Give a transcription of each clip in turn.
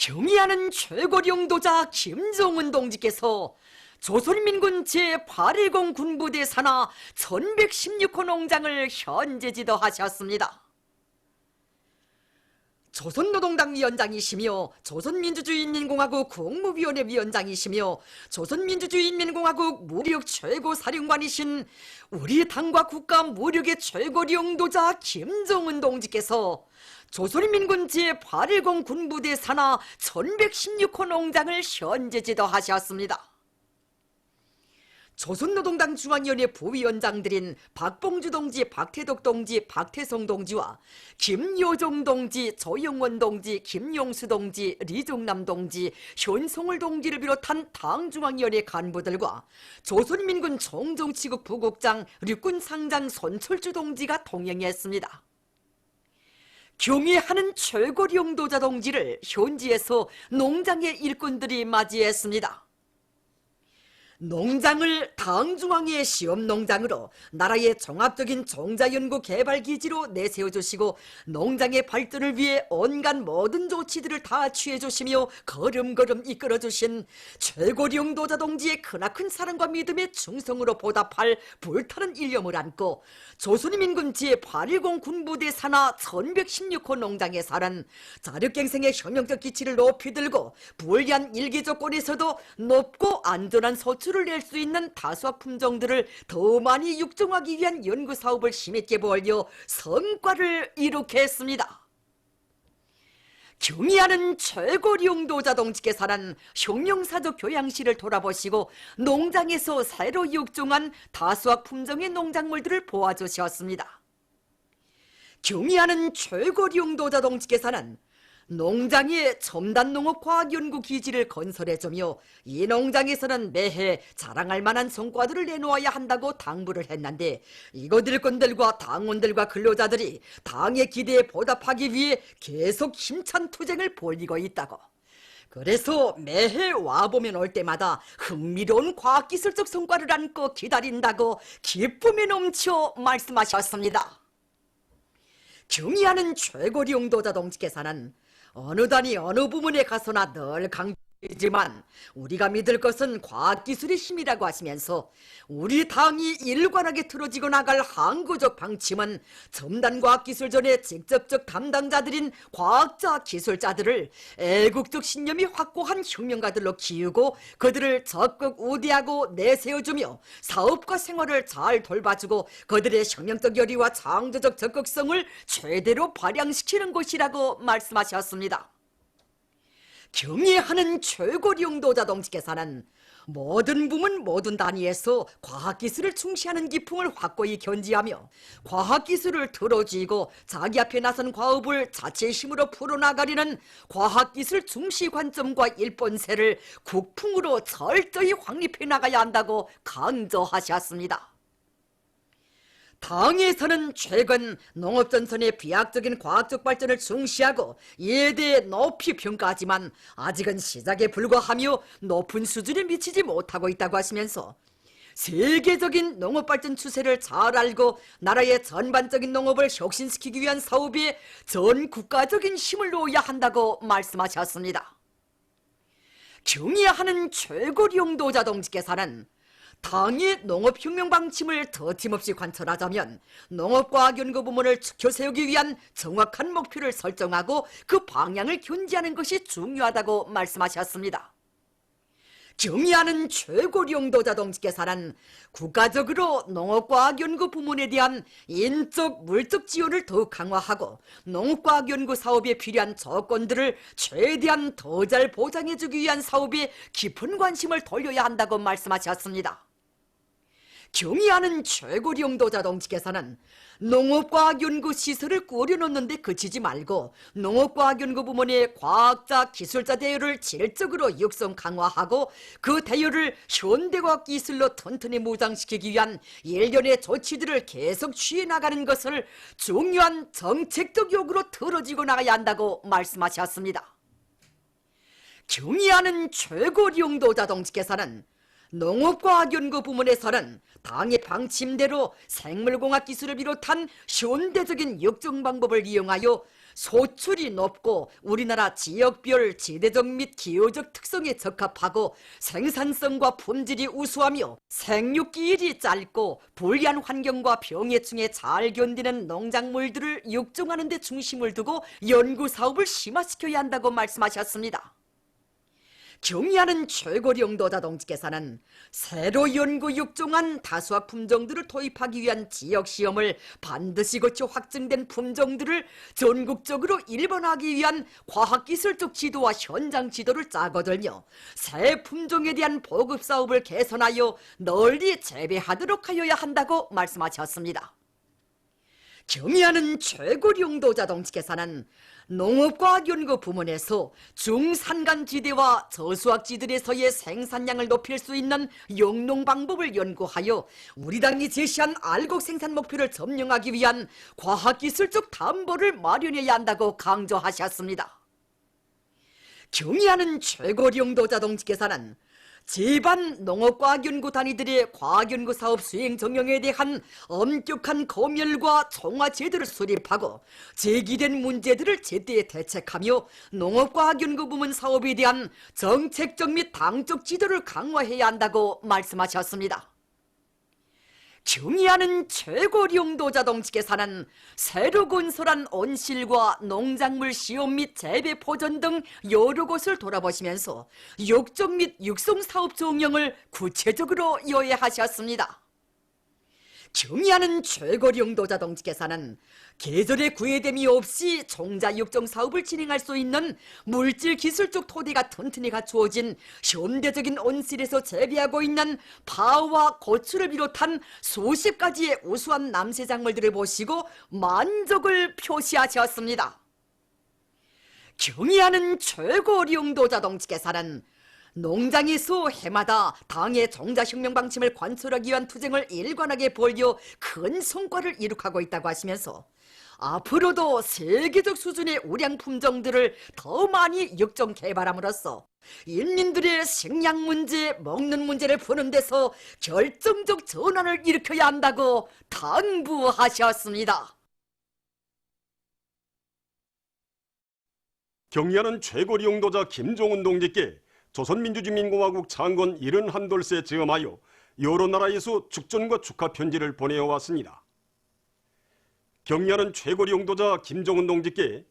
경의하는 최고령 도자 김정은 동지께서 조선민군 제810 군부대 산하 1116호 농장을 현재 지도하셨습니다. 조선노동당 위원장이시며 조선민주주의인민공화국 국무위원회 위원장이시며 조선민주주의인민공화국 무력 최고 사령관이신 우리 당과 국가 무력의 최고 령도자 김정은 동지께서 조선민군 제810 군부대 산하 1116호 농장을 현재 지도하셨습니다. 조선노동당 중앙위원회 부위원장들인 박봉주 동지, 박태덕 동지, 박태성 동지와 김효종 동지, 조영원 동지, 김용수 동지, 리종남 동지, 현송을 동지를 비롯한 당 중앙위원회 간부들과 조선민군 정정치국 부국장, 육군상장 손철주 동지가 동행했습니다. 경의하는 최고령도자 동지를 현지에서 농장의 일꾼들이 맞이했습니다. 농장을 당중앙의 시험농장으로 나라의 종합적인 종자연구 개발 기지로 내세워 주시고 농장의 발전을 위해 온갖 모든 조치들을 다 취해 주시며 걸음걸음 이끌어 주신 최고령 도자 동지의 크나큰 사랑과 믿음의 충성으로 보답할 불타는 일념을 안고 조선민군 제810 군부대 산하 1116호 농장에 사는 자력갱생의 혁명적 기치를 높이 들고 불리한 일기 조건에서도 높고 안전한 소출 을낼수 있는 다수학 품종들을 더 많이 육종하기 위한 연구 사업을 힘있게 벌여 성과를 이룩게 했습니다. 경의하는 최고령 도자 동지께서는 혁명사적 교양실을 돌아보시고 농장에서 새로 육종한 다수학 품종의 농작물들을 보아주셨습니다. 경의하는 최고령 도자 동지께서는 농장에 첨단 농업 과학 연구 기지를 건설해주며 이 농장에서는 매해 자랑할 만한 성과들을 내놓아야 한다고 당부를 했는데 이곳 일꾼들과 당원들과 근로자들이 당의 기대에 보답하기 위해 계속 힘찬 투쟁을 벌이고 있다고. 그래서 매해 와보면 올 때마다 흥미로운 과학기술적 성과를 안고 기다린다고 기쁨에 넘쳐 말씀하셨습니다. 경의하는 최고령 도자 동지께서는 어느 단위 어느 부문에 가서나 늘 강 조지만 우리가 믿을 것은 과학기술의 힘이라고 하시면서 우리 당이 일관하게 틀어지고 나갈 항구적 방침은 첨단 과학기술전의 직접적 담당자들인 과학자, 기술자들을 애국적 신념이 확고한 혁명가들로 키우고 그들을 적극 우대하고 내세워주며 사업과 생활을 잘 돌봐주고 그들의 혁명적 열의와 창조적 적극성을 최대로 발양시키는 곳이라고 말씀하셨습니다. 경의하는 최고령도자 동지께서는 모든 부문 모든 단위에서 과학기술을 충시하는 기풍을 확고히 견지하며 과학기술을 틀어쥐고 자기 앞에 나선 과업을 자체의 힘으로 풀어나가려는 과학기술 중시 관점과 일본세를 국풍으로 철저히 확립해 나가야 한다고 강조하셨습니다. 당에서는 최근 농업전선의 비약적인 과학적 발전을 중시하고 이에 대해 높이 평가하지만 아직은 시작에 불과하며 높은 수준에 미치지 못하고 있다고 하시면서 세계적인 농업 발전 추세를 잘 알고 나라의 전반적인 농업을 혁신시키기 위한 사업에 전 국가적인 힘을 놓아야 한다고 말씀하셨습니다. 경의하는 최고령도자 동지께서는 당의 농업혁명 방침을 더팀없이 관철하자면 농업과학연구 부문을 지켜 세우기 위한 정확한 목표를 설정하고 그 방향을 견지하는 것이 중요하다고 말씀하셨습니다. 경의하는 최고령 도자 동지께서는 국가적으로 농업과학연구 부문에 대한 인적, 물적 지원을 더욱 강화하고 농업과학연구 사업에 필요한 조건들을 최대한 더 잘 보장해주기 위한 사업에 깊은 관심을 돌려야 한다고 말씀하셨습니다. 경의하는 최고령도자 동지께서는 농업과학연구시설을 꾸려놓는데 그치지 말고 농업과학연구 부문의 과학자, 기술자 대열을 질적으로 육성 강화하고 그 대열을 현대과학 기술로 튼튼히 무장시키기 위한 일련의 조치들을 계속 취해 나가는 것을 중요한 정책적 요구로 들어지고 나가야 한다고 말씀하셨습니다. 경의하는 최고령도자 동지께서는 농업과학연구 부문에서는 당의 방침대로 생물공학 기술을 비롯한 현대적인 역정 방법을 이용하여 소출이 높고 우리나라 지역별 지대적 및 기후적 특성에 적합하고 생산성과 품질이 우수하며 생육기일이 짧고 불리한 환경과 병해충에 잘 견디는 농작물들을 육종하는 데 중심을 두고 연구 사업을 심화시켜야 한다고 말씀하셨습니다. 경의하는 최고령도자 동지께서는 새로 연구 육종한 다수학 품종들을 도입하기 위한 지역 시험을 반드시 거쳐 확증된 품종들을 전국적으로 일반화하기 위한 과학기술적 지도와 현장 지도를 짜거들며 새 품종에 대한 보급 사업을 개선하여 널리 재배하도록 하여야 한다고 말씀하셨습니다. 경의하는 최고령도 자 동지께서는 농업과학 연구 부문에서 중산간지대와 저수학지들에서의 생산량을 높일 수 있는 영농 방법을 연구하여 우리 당이 제시한 알곡 생산 목표를 점령하기 위한 과학기술적 담보를 마련해야 한다고 강조하셨습니다. 경의하는 최고령도 자 동지께서는 제반 농업과학연구 단위들의 과학연구 사업 수행 정령에 대한 엄격한 검열과 총화 제도를 수립하고 제기된 문제들을 제때 대책하며 농업과학연구 부문 사업에 대한 정책적 및 당적 지도를 강화해야 한다고 말씀하셨습니다. 경의하는 최고령도 자 동지께서는 새로 건설한 온실과 농작물 시험 및 재배 포전 등 여러 곳을 돌아보시면서 육종 및 육성 사업 정령을 구체적으로 요해하셨습니다. 경의하는 최고령도자 동지께서는 계절의 구애됨이 없이 종자 육종 사업을 진행할 수 있는 물질 기술적 토대가 튼튼히 갖추어진 현대적인 온실에서 재배하고 있는 파와 고추를 비롯한 수십 가지의 우수한 남새 작물들을 보시고 만족을 표시하셨습니다. 경의하는 최고령도자 동지께서는 농장에서 해마다 당의 종자혁명 방침을 관철하기 위한 투쟁을 일관하게 벌여 큰 성과를 이룩하고 있다고 하시면서 앞으로도 세계적 수준의 우량 품종들을 더 많이 육종 개발함으로써 인민들의 식량 문제, 먹는 문제를 푸는 데서 결정적 전환을 일으켜야 한다고 당부하셨습니다. 경의하는 최고 리 용도자 김종은 동지께 조선민주주의민공화국 창건 71돌세 즈음하여 여러 나라에서 축전과 축하 편지를 보내어 왔습니다. 경의하는 최고리 용도자 김종은 동지께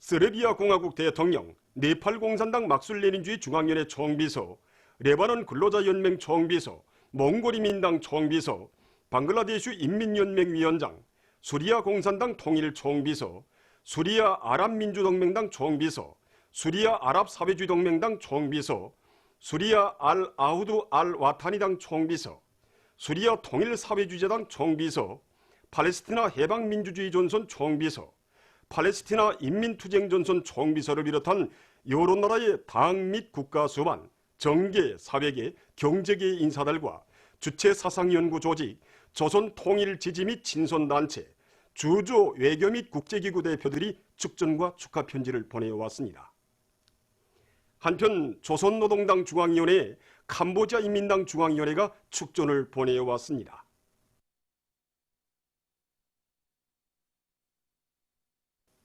세르비아 공화국 대통령, 네팔 공산당 막술레닌주의 중앙위원회 총비서, 레바논 근로자연맹 총비서, 몽골이 민당 총비서, 방글라데슈 인민연맹 위원장, 수리아 공산당 통일 총비서, 수리아 아랍민주동맹당 총비서, 수리아 아랍 사회주의 동맹당 총비서, 수리아 알 아우드 알 와타니당 총비서, 수리아 통일 사회주의자당 총비서, 팔레스티나 해방민주주의 전선 총비서, 팔레스티나 인민투쟁 전선 총비서를 비롯한 여러 나라의 당 및 국가 수반, 정계, 사회계, 경제계 인사들과 주체 사상연구 조직, 조선 통일 지지 및 친선 단체, 주조 외교 및 국제기구 대표들이 축전과 축하 편지를 보내왔습니다. 한편 조선노동당 중앙위원회, 캄보디아 인민당 중앙위원회가 축전을 보내왔습니다.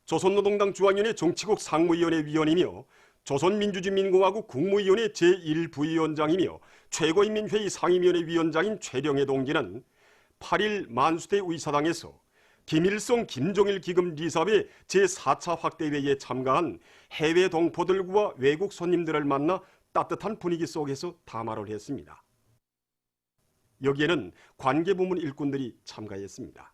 조선노동당 중앙위원회 정치국 상무위원회 위원이며 조선민주주의민공화국 국무위원회 제1부위원장이며 최고인민회의 상임위원회 위원장인 최령해 동지는 8일 만수대 의사당에서 김일성 김종일 기금 리사회 제4차 확대회의에 참가한 해외 동포들과 외국 손님들을 만나 따뜻한 분위기 속에서 담화를 했습니다. 여기에는 관계부문 일꾼들이 참가했습니다.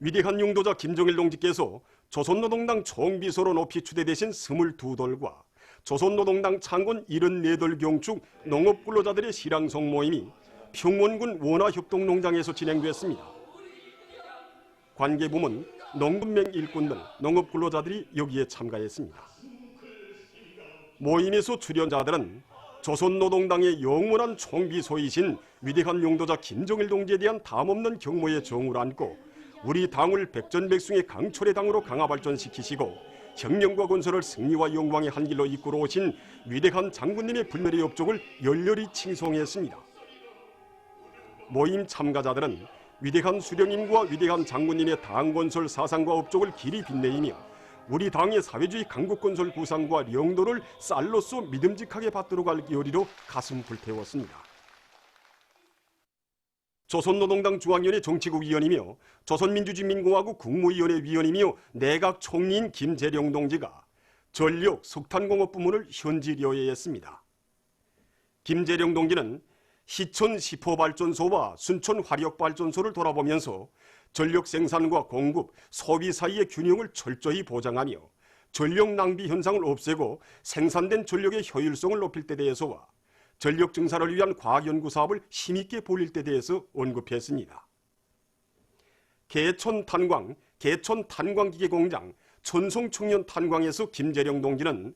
위대한 용도자 김종일 동지께서 조선노동당 총비서로 높이 추대되신 22돌과 조선노동당 창건 74돌 경축 농업근로자들의 실황성 모임이 평원군 원화협동농장에서 진행됐습니다. 관계부문, 농군맹 일꾼 등 농업 근로자들이 여기에 참가했습니다. 모임에서 출연자들은 조선노동당의 영원한 총비소이신 위대한 용도자 김정일 동지에 대한 담없는 경모의 정을 안고 우리 당을 백전백승의 강철의 당으로 강화 발전시키시고 혁명과 건설을 승리와 영광의 한 길로 이끌어 오신 위대한 장군님의 불멸의 업적을 열렬히 칭송했습니다. 모임 참가자들은 위대한 수령님과 위대한 장군님의 당 건설 사상과 업적을 길이 빛내이며 우리 당의 사회주의 강국 건설 구상과 영도를 쌀로서 믿음직하게 받도록 할 기어리로 가슴 불태웠습니다. 조선노동당 중앙위원회 정치국 위원이며 조선민주주의민공화국 국무위원회 위원이며 내각 총리인 김재룡 동지가 전력 석탄공업 부문을 현지려야 했습니다. 김재룡 동지는 시천 시포발전소와 순천 화력발전소를 돌아보면서 전력 생산과 공급, 소비 사이의 균형을 철저히 보장하며 전력 낭비 현상을 없애고 생산된 전력의 효율성을 높일 때 대해서와 전력 증산을 위한 과학연구 사업을 힘있게 벌릴 때 대해서 언급했습니다. 개천 탄광, 개천 탄광기계 공장, 천송 청년 탄광에서 김재령 동지는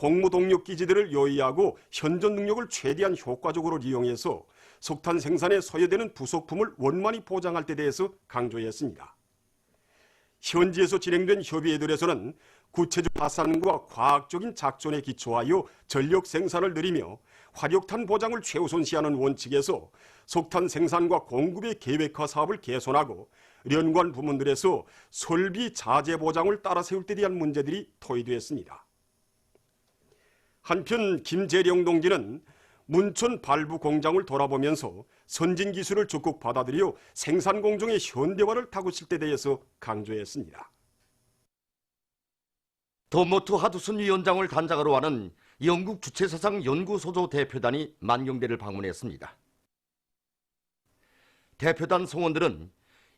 공무 동력 기지들을 요의하고 현전 능력을 최대한 효과적으로 이용해서 석탄 생산에 소요되는 부속품을 원만히 보장할 때 대해서 강조했습니다. 현지에서 진행된 협의회들에서는 구체적 파산과 과학적인 작전에 기초하여 전력 생산을 늘리며 화력탄 보장을 최우선시하는 원칙에서 석탄 생산과 공급의 계획화 사업을 개선하고 연관 부문들에서 설비 자재 보장을 따라 세울 때 대한 문제들이 토의되었습니다. 한편 김재령 동지는 문천 발부 공장을 돌아보면서 선진 기술을 적극 받아들여 생산 공정의 현대화를 다구칠 때 대해서 강조했습니다. 더모트 하두슨 위원장을 단장으로 하는 영국 주체사상 연구소조 대표단이 만경대를 방문했습니다. 대표단 성원들은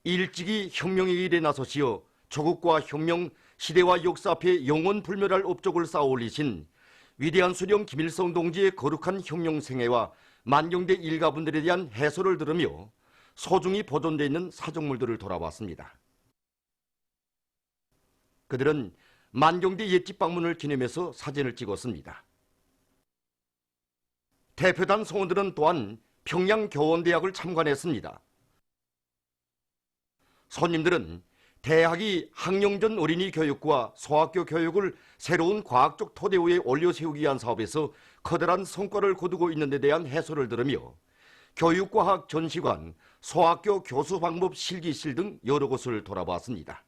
일찍이 혁명의 일에 나서시어 조국과 혁명, 시대와 역사 앞에 영원 불멸할 업적을 쌓아 올리신 위대한 수령 김일성 동지의 거룩한 혁명 생애와 만경대 일가분들에 대한 해설을 들으며 소중히 보존되어 있는 사정물들을 돌아봤습니다. 그들은 만경대 옛집 방문을 기념해서 사진을 찍었습니다. 대표단 성원들은 또한 평양 교원대학을 참관했습니다. 손님들은 대학이 학령전 어린이 교육과 소학교 교육을 새로운 과학적 토대 위에 올려 세우기 위한 사업에서 커다란 성과를 거두고 있는 데 대한 해설을 들으며 교육과학 전시관, 소학교 교수 방법 실기실 등 여러 곳을 돌아봤습니다.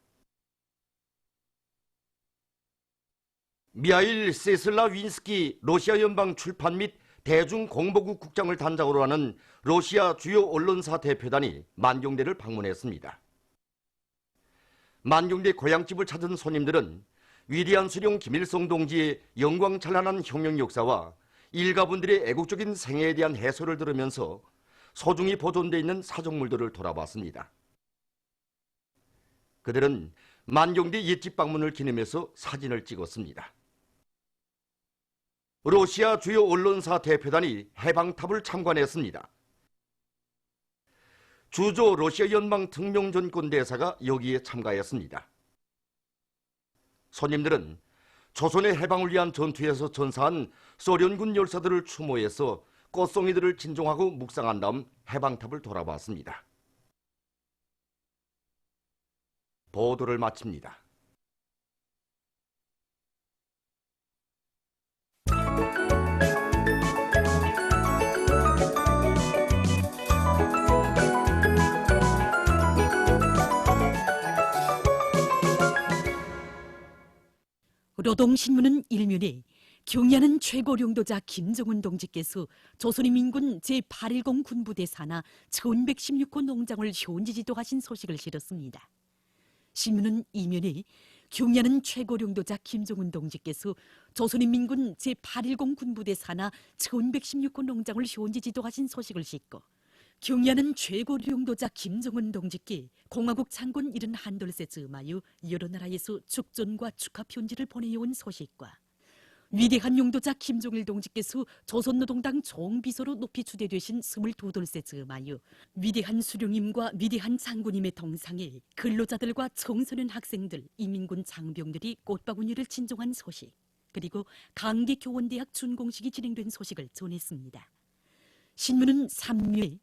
미하일 세슬라 윈스키 러시아 연방 출판 및 대중공보국 국장을 단장으로 하는 러시아 주요 언론사 대표단이 만경대를 방문했습니다. 만경대 고향집을 찾은 손님들은 위대한 수령 김일성 동지의 영광 찬란한 혁명 역사와 일가분들의 애국적인 생애에 대한 해설을 들으면서 소중히 보존되어 있는 사정물들을 돌아봤습니다. 그들은 만경대 옛집 방문을 기념해서 사진을 찍었습니다. 러시아 주요 언론사 대표단이 해방탑을 참관했습니다. 주조 러시아 연방 특명전권 대사가 여기에 참가했습니다. 손님들은 조선의 해방을 위한 전투에서 전사한 소련군 열사들을 추모해서 꽃송이들을 진종하고 묵상한 다음 해방탑을 돌아봤습니다. 보도를 마칩니다. 노동신문은 일면에 경야는 최고령도자 김정은 동지께서 조선인민군 제810 군부대 산하 1116호 농장을 현지 지도하신 소식을 실었습니다. 신문은 이면에 경야는 최고령도자 김정은 동지께서 조선인민군 제810 군부대 산하 1116호 농장을 현지 지도하신 소식을 싣고 경야는 최고령도자 김정은 동지께 공화국 창군 이른 한돌세 즈음하여 여러 나라에서 축전과 축하 편지를 보내온 소식과 위대한 용도자 김종일 동지께서 조선노동당 총비서로 높이 추대되신 22돌세 즈음하여 위대한 수령님과 위대한 장군님의 동상에 근로자들과 청소년 학생들, 이민군 장병들이 꽃바구니를 진종한 소식 그리고 강계교원대학 준공식이 진행된 소식을 전했습니다. 신문은 3류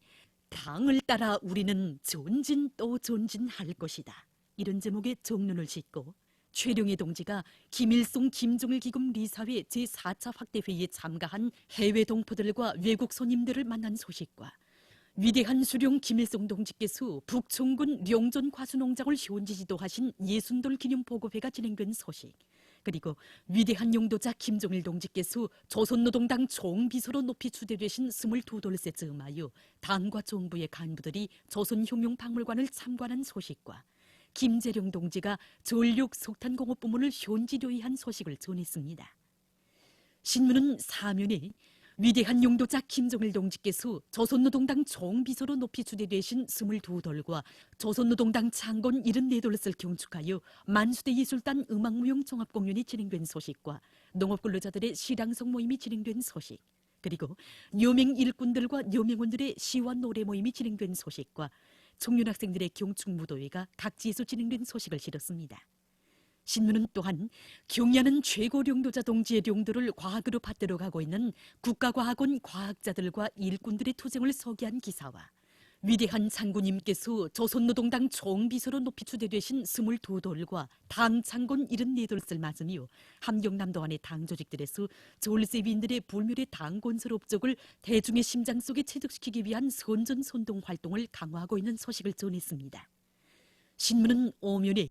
에 당을 따라 우리는 전진 또 전진할 것이다. 이런 제목의 정론을 싣고 최룡해 동지가 김일성 김종일 기금 리사회 제4차 확대회의에 참가한 해외 동포들과 외국 손님들을 만난 소식과 위대한 수령 김일성 동지께서 북총군 령전 과수농장을 현지 지도하신 예순돌 기념 보고회가 진행된 소식, 그리고 위대한 용도자 김종일 동지께서 조선노동당 총비서로 높이 추대되신 22돌세 즈음하여 당과 정부의 간부들이 조선혁명 박물관을 참관한 소식과 김재룡 동지가 전력 석탄공업 부문을 현지 도의한 소식을 전했습니다. 신문은 사면에 위대한 용도자 김정일 동지께서 조선노동당 총비서로 높이 추대되신 22돌과 조선노동당 창건 74돌을 경축하여 만수대 예술단 음악무용 종합공연이 진행된 소식과 농업근로자들의 시랑성 모임이 진행된 소식 그리고 여명 일꾼들과 여명원들의 시와 노래 모임이 진행된 소식과 청년 학생들의 경축 무도회가 각지에서 진행된 소식을 실었습니다. 신문은 또한 경야는 최고 령도자 동지의 령도를 과학으로 받들어 가고 있는 국가과학원 과학자들과 일꾼들의 투쟁을 소개한 기사와 위대한 장군님께서 조선노동당 총비서로 높이 추대되신 22돌과 당 창건 74돌을 맞으며 함경남도 안의 당 조직들에서 졸세비인들의 불멸의 당 건설 업적을 대중의 심장 속에 체득시키기 위한 선전선동 활동을 강화하고 있는 소식을 전했습니다. 신문은 오면에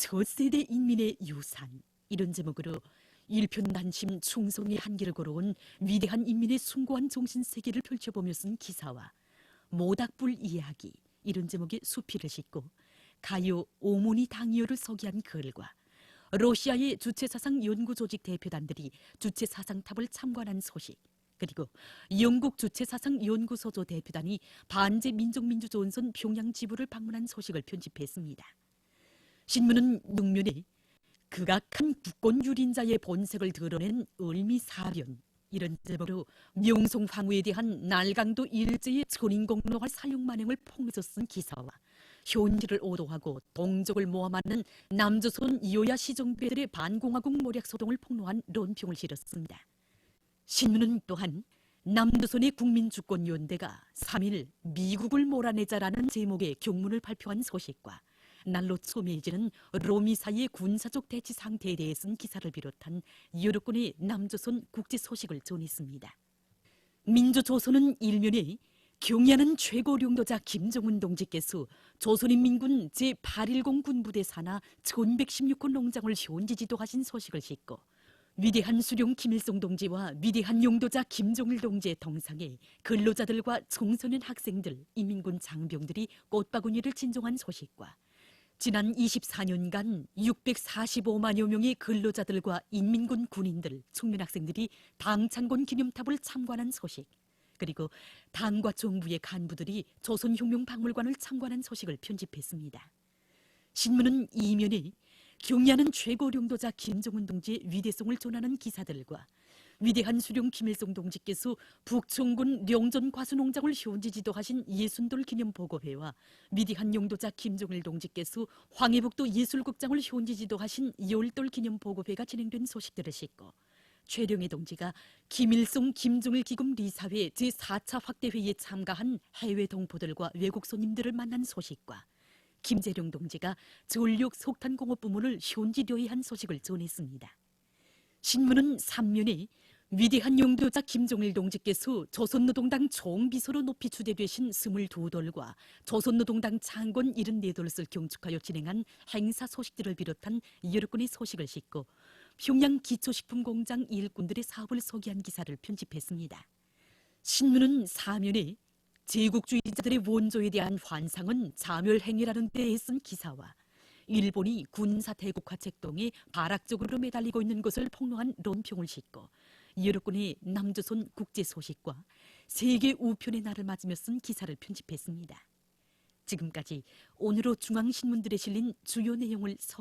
첫 세대 인민의 유산 이런 제목으로 일편단심 충성의 한계를 걸어온 위대한 인민의 숭고한 정신 세계를 펼쳐보며 쓴 기사와 모닥불 이야기 이런 제목의 수필을 싣고 가요 오모니 당이요를 소개한 글과 러시아의 주체사상 연구조직 대표단들이 주체사상탑을 참관한 소식 그리고 영국 주체사상 연구소조 대표단이 반제 민족민주조원선 평양 지부를 방문한 소식을 편집했습니다. 신문은 능면에 극악한 국권 유린자의 본색을 드러낸 을미사변 이런 제목으로 명성 황후에 대한 날강도 일제의 천인공로할 사용 만행을 폭로해서 쓴 기사와 현지를 오도하고 동족을 모함하는 남조선 이호야 시종배들의 반공화국 모략 소동을 폭로한論평을 실었습니다. 신문은 또한 남조선의 국민주권위원회가 3일 미국을 몰아내자라는 제목의 경문을 발표한 소식과 날로 소매해지는 로미사의 군사적 대치 상태에 대해 쓴 기사를 비롯한 건의 남조선 국제 소식을 전했습니다. 민주조선은 일면에 경야는 최고 령도자 김정은 동지께서 조선인민군 제810 군부대 산하 1116호 농장을 현지 지도하신 소식을 싣고 위대한 수령 김일성 동지와 위대한 용도자 김종일 동지의 동상에 근로자들과 청소년 학생들, 인민군 장병들이 꽃바구니를 진정한 소식과 지난 24년간 645만여 명의 근로자들과 인민군 군인들, 청년학생들이 당창건 기념탑을 참관한 소식, 그리고 당과 정부의 간부들이 조선혁명박물관을 참관한 소식을 편집했습니다. 신문은 이면에 경야는 최고 령도자 김정은 동지의 위대성을 전하는 기사들과 위대한 수령 김일성 동지께서 북총군 령전 과수농장을 현지 지도하신 예순돌 기념 보고회와 위대한 용도자 김종일 동지께서 황해북도 예술극장을 현지 지도하신 열돌 기념 보고회가 진행된 소식들을 싣고 최령의 동지가 김일성 김종일 기금 리사회 제4차 확대회의에 참가한 해외 동포들과 외국 손님들을 만난 소식과 김재룡 동지가 전력 석탄 공업 부문을 현지 료의한 소식을 전했습니다. 신문은 3면에 위대한 용도자 김종일 동지께서 조선노동당 총비서로 높이 추대되신 22돌과 조선노동당 창건 74돌을 경축하여 진행한 행사 소식들을 비롯한 여러 건의 소식을 싣고 평양 기초식품공장 일꾼들의 사업을 소개한 기사를 편집했습니다. 신문은 사면에 제국주의자들의 원조에 대한 환상은 자멸행위라는 때에 쓴 기사와 일본이 군사 대국화 책동에 발악적으로 매달리고 있는 것을 폭로한論평을 싣고 여러 건의 남조선 국제 소식과 세계 우편의 날을 맞으며 쓴 기사를 편집했습니다. 지금까지 오늘로 중앙신문들에 실린 주요 내용을 소